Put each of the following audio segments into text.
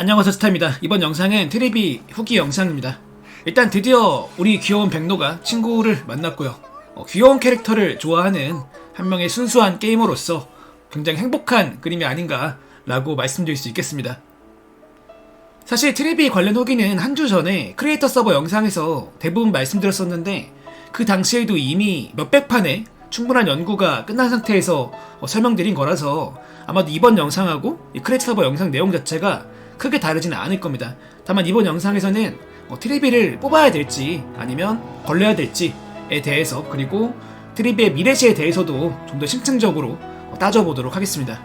안녕하세요 스타입니다. 이번 영상은 테레비 후기 영상입니다. 일단 드디어 우리 귀여운 백로가 친구를 만났고요. 어, 귀여운 캐릭터를 좋아하는 한 명의 순수한 게이머로서 굉장히 행복한 그림이 아닌가 라고 말씀드릴 수 있겠습니다. 사실 트리비 관련 후기는 한 주 전에 크리에이터 서버 영상에서 대부분 말씀드렸었는데 그 당시에도 이미 몇백 판의 충분한 연구가 끝난 상태에서 어, 설명드린 거라서 아마도 이번 영상하고 이 크리에이터 서버 영상 내용 자체가 크게 다르지는 않을 겁니다. 다만 이번 영상에서는 어, 트리비를 뽑아야 될지 아니면 걸려야 될지에 대해서 그리고 트리비의 미래시에 대해서도 좀 더 심층적으로 어, 따져보도록 하겠습니다.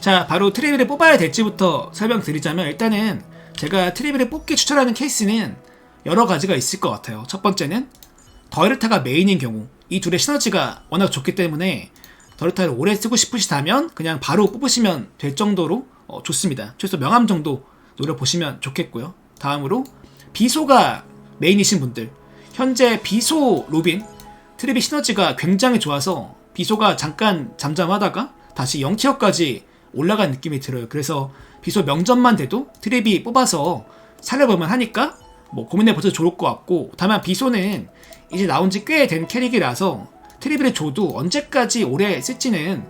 자, 바로 트리비를 뽑아야 될지부터 설명드리자면 일단은 제가 트리비를 뽑기 추천하는 케이스는 여러 가지가 있을 것 같아요. 첫 번째는 더르타가 메인인 경우 이 둘의 시너지가 워낙 좋기 때문에 더르타를 오래 쓰고 싶으시다면 그냥 바로 뽑으시면 될 정도로 어, 좋습니다. 최소 명함 정도 노려보시면 좋겠고요. 다음으로 비소가 메인이신 분들 현재 비소 로빈 트리비 시너지가 굉장히 좋아서 비소가 잠깐 잠잠하다가 다시 0티어까지 올라간 느낌이 들어요. 그래서 비소 명점만 돼도 트랩이 뽑아서 살려보면 하니까 뭐 고민해보셔도 좋을 것 같고 다만 비소는 이제 나온 지 꽤 된 캐릭이라서 트리비를 줘도 언제까지 오래 쓸지는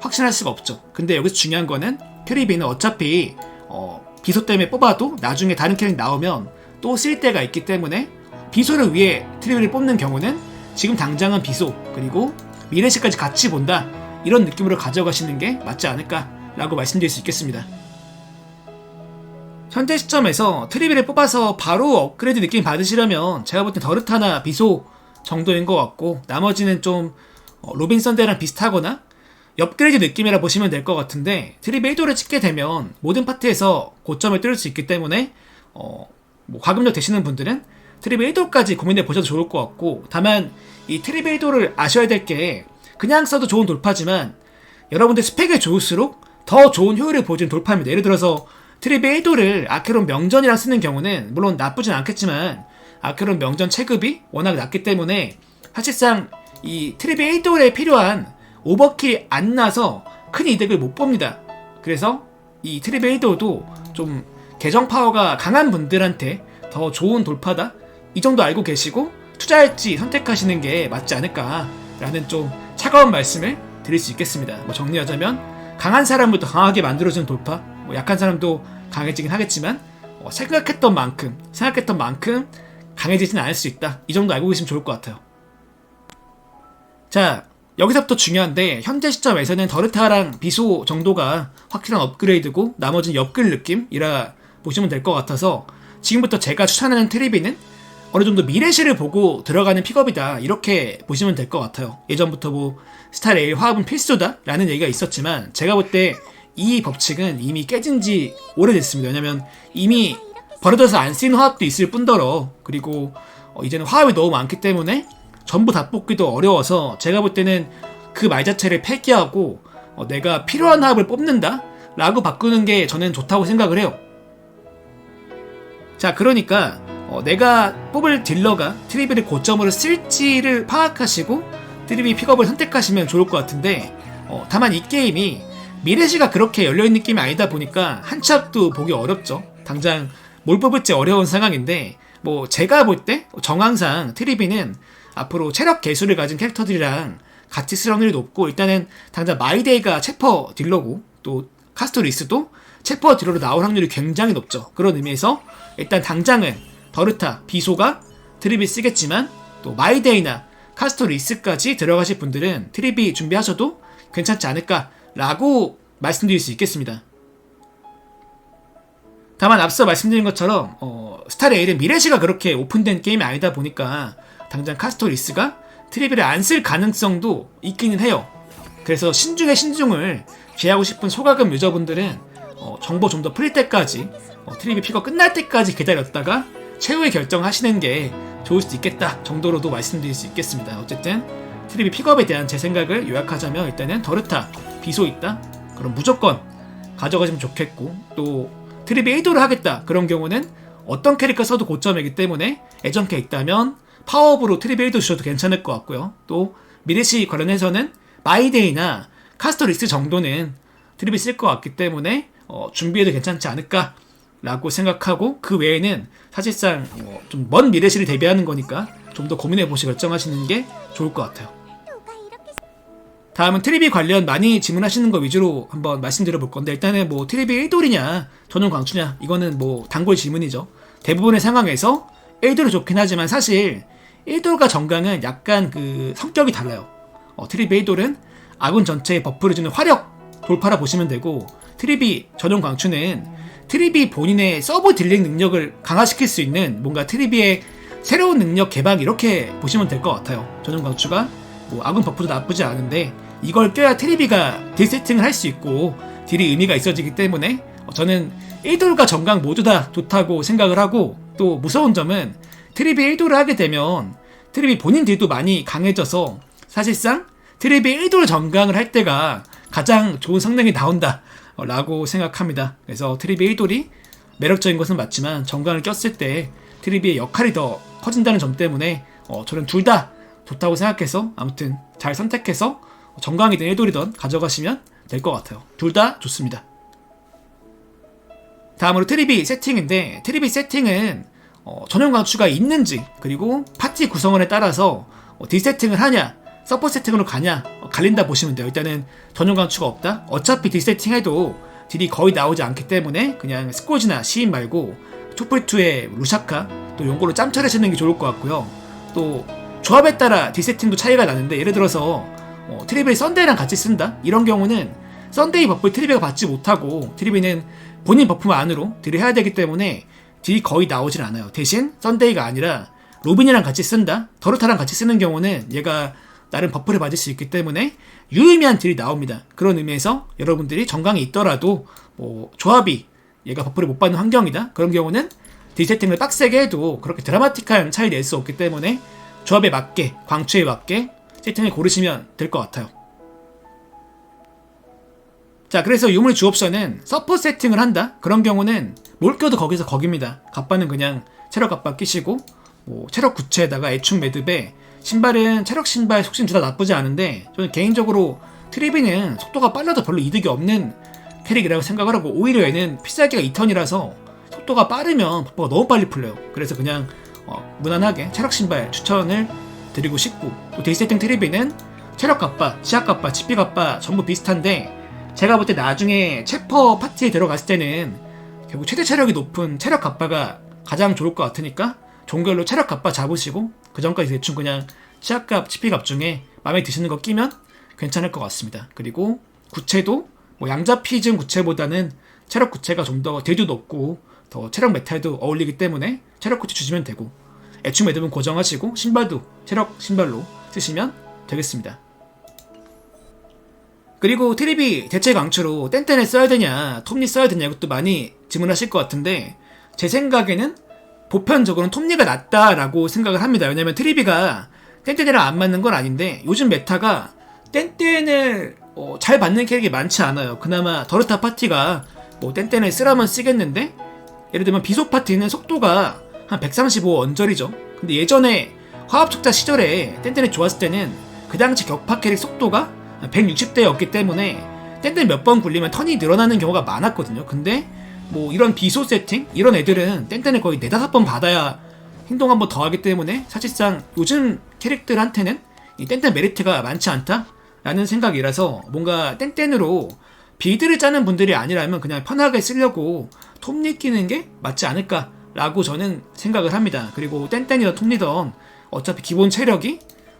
확신할 수가 없죠. 근데 여기서 중요한 거는 트리비는 어차피 어, 비소 때문에 뽑아도 나중에 다른 캐릭 나오면 또 쓸 때가 있기 때문에 비소를 위해 트리비를 뽑는 경우는 지금 당장은 비소 그리고 미래시까지 같이 본다 이런 느낌으로 가져가시는 게 맞지 않을까라고 말씀드릴 수 있겠습니다. 현재 시점에서 트리비를 뽑아서 바로 업그레이드 느낌 받으시려면 제가 볼 땐 더르타나 비소 정도인 것 같고 나머지는 좀 어, 로빈선대랑 비슷하거나 업그레이드 느낌이라 보시면 될 것 같은데 트리비 1도를 찍게 되면 모든 파트에서 고점을 뚫을 수 있기 때문에 어, 뭐 과금력 되시는 분들은 트리비 1도까지 고민해 보셔도 좋을 것 같고 다만 이 트리비 1도를 아셔야 될 게 그냥 써도 좋은 돌파지만 여러분들 스펙이 좋을수록 더 좋은 효율을 보여주는 돌파입니다. 예를 들어서 트리비 1도를 아케론 명전이랑 쓰는 경우는 물론 나쁘진 않겠지만 아케론 명전 체급이 워낙 낮기 때문에 사실상 이 트리비 1도에 필요한 오버킬이 안 나서 큰 이득을 못 봅니다. 그래서 이 트리비 1도도 좀 계정 파워가 강한 분들한테 더 좋은 돌파다 이 정도 알고 계시고 투자할지 선택하시는 게 맞지 않을까라는 좀 차가운 말씀을 드릴 수 있겠습니다. 뭐 정리하자면 강한 사람부터 강하게 만들어주는 돌파, 뭐 약한 사람도 강해지긴 하겠지만 어, 생각했던 만큼 생각했던 만큼 강해지진 않을 수 있다. 이 정도 알고 계시면 좋을 것 같아요. 자 여기서부터 중요한데 현재 시점에서는 더르타랑 비소 정도가 확실한 업그레이드고 나머지는 엮을 느낌이라 보시면 될 것 같아서 지금부터 제가 추천하는 트리비는 어느 정도 미래시를 보고 들어가는 픽업이다 이렇게 보시면 될 것 같아요. 예전부터 뭐 스타 레일 화합은 필수다 라는 얘기가 있었지만 제가 볼 때 이 법칙은 이미 깨진 지 오래됐습니다. 왜냐면 이미 버려져서 안 쓰이는 화합도 있을 뿐더러 그리고 어, 이제는 화합이 너무 많기 때문에 전부 다 뽑기도 어려워서 제가 볼 때는 그 말 자체를 폐기하고 어, 내가 필요한 화합을 뽑는다 라고 바꾸는 게 저는 좋다고 생각을 해요. 자 그러니까 어, 내가 뽑을 딜러가 트리비를 고점으로 쓸지를 파악하시고 트리비 픽업을 선택하시면 좋을 것 같은데 어, 다만 이 게임이 미래시가 그렇게 열려있는 느낌이 아니다 보니까 한치 앞도 보기 어렵죠 당장 뭘 뽑을지 어려운 상황인데 뭐 제가 볼 때 정황상 트리비는 앞으로 체력 개수를 가진 캐릭터들이랑 같이 쓸 확률이 높고 일단은 당장 마이데이가 체퍼 딜러고 또 카스토리스도 체퍼 딜러로 나올 확률이 굉장히 높죠 그런 의미에서 일단 당장은 더르타, 비소가 트리비 쓰겠지만 또 마이데이나 카스토 리스까지 들어가실 분들은 트리비 준비하셔도 괜찮지 않을까라고 말씀드릴 수 있겠습니다. 다만 앞서 말씀드린 것처럼 어, 스타레일은 미래시가 그렇게 오픈된 게임이 아니다 보니까 당장 카스토 리스가 트리비를 안 쓸 가능성도 있기는 해요. 그래서 신중의 신중을 기하고 싶은 소가금 유저분들은 어, 정보 좀 더 풀릴 때까지 어, 트리비 픽업 끝날 때까지 기다렸다가 최후의 결정하시는 게 좋을 수도 있겠다 정도로도 말씀드릴 수 있겠습니다. 어쨌든 트리비 픽업에 대한 제 생각을 요약하자면 일단은 더르타, 비소 있다? 그럼 무조건 가져가시면 좋겠고 또 트리비 1도를 하겠다 그런 경우는 어떤 캐릭터 써도 고점이기 때문에 애정캐 있다면 파워업으로 트리비 1도 주셔도 괜찮을 것 같고요. 또 미래시 관련해서는 마이데이나 카스터리스 정도는 트리비 쓸것 같기 때문에 어, 준비해도 괜찮지 않을까라고 생각하고 그 외에는 사실상 어, 좀먼 미래시를 대비하는 거니까 좀 더 고민해 보시 결정하시는 게 좋을 것 같아요. 다음은 트리비 관련 많이 질문하시는 거 위주로 한번 말씀드려 볼 건데 일단은 뭐 트리비 1돌이냐 전용 광추냐 이거는 뭐 단골 질문이죠. 대부분의 상황에서 1돌이 좋긴 하지만 사실 1돌과 정강은 약간 그 성격이 달라요. 어, 트리비 1돌은 아군 전체에 버프를 주는 화력 돌파라 보시면 되고 트리비 전용 광추는 트리비 본인의 서브 딜링 능력을 강화시킬 수 있는 뭔가 트리비의 새로운 능력 개방 이렇게 보시면 될 것 같아요. 전용 광추가 뭐 아군 버프도 나쁘지 않은데 이걸 껴야 트리비가 딜 세팅을 할 수 있고 딜이 의미가 있어지기 때문에 어, 저는 1돌과 정강 모두 다 좋다고 생각을 하고 또 무서운 점은 트리비 1돌을 하게 되면 트리비 본인 딜도 많이 강해져서 사실상 트리비 1돌 정강을 할 때가 가장 좋은 성능이 나온다 어, 라고 생각합니다. 그래서 트리비 1돌이 매력적인 것은 맞지만 정강을 꼈을 때 트리비의 역할이 더 커진다는 점 때문에 어, 저는 둘 다 좋다고 생각해서 아무튼 잘 선택해서 정강이든 1돌이든 가져가시면 될 것 같아요. 둘 다 좋습니다. 다음으로 트리비 세팅인데 트리비 세팅은 어, 전용 강추가 있는지 그리고 파티 구성원에 따라서 어, 딜 세팅을 하냐 서포 세팅으로 가냐 어, 갈린다 보시면 돼요. 일단은 전용 강추가 없다. 어차피 딜 세팅해도 딜이 거의 나오지 않기 때문에 그냥 스코지나 시인 말고 투플2의 루샤카 또 용고로 짬처리하시는 게 좋을 것 같고요. 또 조합에 따라 딜 세팅도 차이가 나는데 예를 들어서 어, 트리비를 썬데이랑 같이 쓴다? 이런 경우는 썬데이 버프를 트리비가 받지 못하고 트리비는 본인 버프만 안으로 딜을 해야 되기 때문에 딜이 거의 나오질 않아요. 대신 썬데이가 아니라 로빈이랑 같이 쓴다? 더르타랑 같이 쓰는 경우는 얘가 나름 버프를 받을 수 있기 때문에 유의미한 딜이 나옵니다. 그런 의미에서 여러분들이 정강이 있더라도 뭐 조합이 얘가 버프를 못 받는 환경이다? 그런 경우는 딜 세팅을 빡세게 해도 그렇게 드라마틱한 차이 낼 수 없기 때문에 조합에 맞게 광추에 맞게 세팅을 고르시면 될 것 같아요. 자, 그래서 유물 주옵션은 서포 세팅을 한다? 그런 경우는 뭘 껴도 거기서 거깁니다. 갑바는 그냥 체력 갑바 끼시고, 뭐, 체력 구체에다가 애축 매듭에, 신발은 체력 신발 속신 둘 다 나쁘지 않은데, 저는 개인적으로 트리비는 속도가 빨라도 별로 이득이 없는 캐릭이라고 생각을 하고, 오히려 얘는 필살기가 2턴이라서 속도가 빠르면 버퍼가 너무 빨리 풀려요. 그래서 그냥, 어, 무난하게 체력 신발 추천을 드리고 싶고, 또 데이세팅 트리비는 체력 갑바, 치약 갑바, 지피 갑바 전부 비슷한데, 제가 볼 때 나중에 체퍼 파티에 들어갔을 때는 결국 최대 체력이 높은 체력 갑바가 가장 좋을 것 같으니까 종결로 체력 갑바 잡으시고 그 전까지 대충 그냥 치약갑, 치피갑 중에 마음에 드시는 거 끼면 괜찮을 것 같습니다. 그리고 구체도 뭐 양자피즘 구체보다는 체력 구체가 좀더 대도 높고 더 체력 메탈도 어울리기 때문에 체력 구체 주시면 되고 애축 매듭은 고정하시고 신발도 체력 신발로 쓰시면 되겠습니다. 그리고 트리비 대체 강추로 땡땡을 써야 되냐, 톱니 써야 되냐, 이것도 많이 질문하실 것 같은데, 제 생각에는 보편적으로는 톱니가 낫다라고 생각을 합니다. 왜냐면 트리비가 땡땡이랑 안 맞는 건 아닌데, 요즘 메타가 땡땡을 어, 잘 받는 캐릭이 많지 않아요. 그나마 더르타 파티가 뭐 땡땡을 쓰라면 쓰겠는데, 예를 들면 비속 파티는 속도가 한 135 언저리죠. 근데 예전에 화합 촉자 시절에 땡땡이 좋았을 때는 그 당시 격파 캐릭 속도가 160대였기 때문에 땡땡 몇번 굴리면 턴이 늘어나는 경우가 많았거든요. 근데 뭐 이런 비소 세팅 이런 애들은 땡땡을 거의 네다섯 번 받아야 행동 한 번 더 하기 때문에 사실상 요즘 캐릭들한테는 이 땡땡 메리트가 많지 않다라는 생각이라서 뭔가 땡땡으로 빌드를 짜는 분들이 아니라면 그냥 편하게 쓰려고 톱니 끼는 게 맞지 않을까라고 저는 생각을 합니다. 그리고 땡땡이든 톱니든 어차피 기본 체력이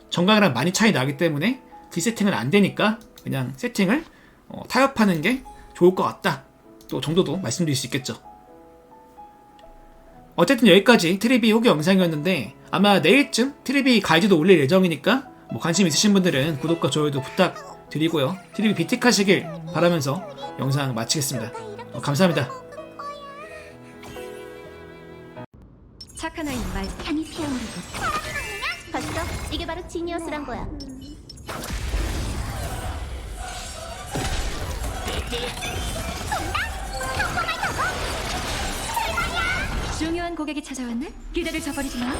정강이랑 많이 차이 나기 때문에 디세팅은 안 되니까 그냥 세팅을 어, 타협하는 게 좋을 것 같다. 또 정도도 말씀드릴 수 있겠죠. 어쨌든 여기까지 트리비 후기 영상이었는데 아마 내일쯤 트리비 가이드도 올릴 예정이니까 뭐 관심 있으신 분들은 구독과 좋아요도 부탁드리고요. 트리비 비틱하시길 바라면서 영상 마치겠습니다. 어, 감사합니다. 착한 아이 말 향이 피어오르고 봤어? 이게 바로 지니어스란 거야 중요한 고객이 찾아왔네? 기대를 저버리지 마.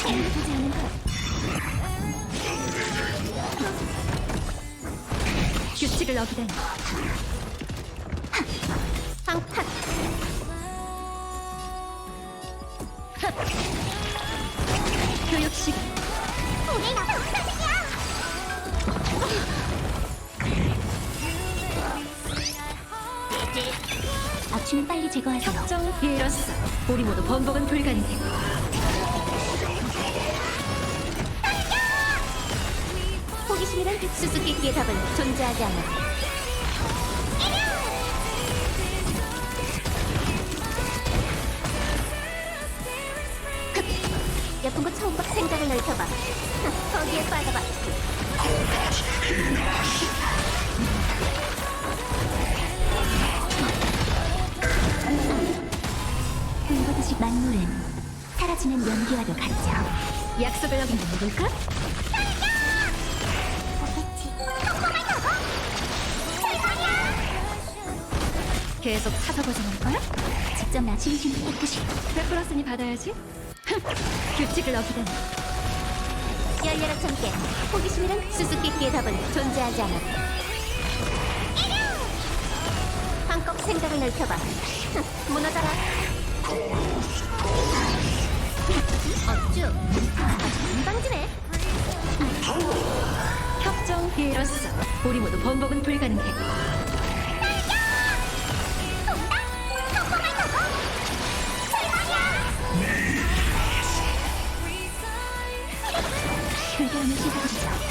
잘못하지 않은 것. 규칙을 어기다니. 방팍. 교육식. 우리 나 악취는 빨리 제거하세요. 협정 이뤘어. 우리 모두 번복은 불가능해. 호기심이란 수수께끼의 답은 존재하지 않아. 계속 찾아보자는 거야? 직접 나 진심 깨끗이 베풀었으니 받아야지. 흠, 규칙을 어기다니. 열려라 참깨. 호기심이란 수수께끼의 답은 존재하지 않아. 한껏 생각을 넓혀봐. 흠, 무너져라. 어쭈. 아주 건방지네. 협정 이뤘어. 우리 모두 번복은 불가능해.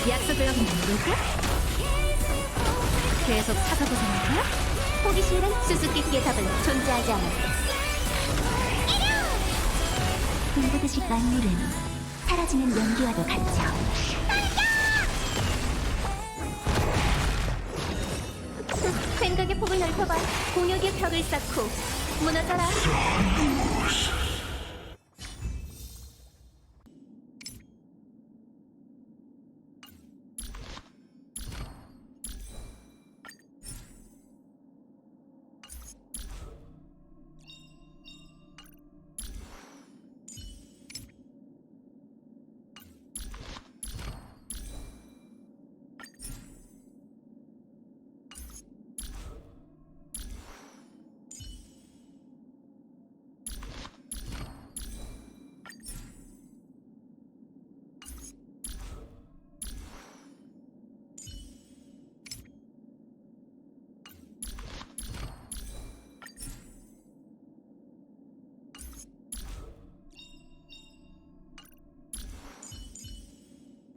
약속을 건 누굴까? 계속 찾아보자는 거야? 호기심이란 수수께끼의 답은 존재하지 않아. 불보듯이 만물은 사라지는 연기와도 같죠. 생각의 폭을 넓혀봐. 공역의 벽을 쌓고 무너져라.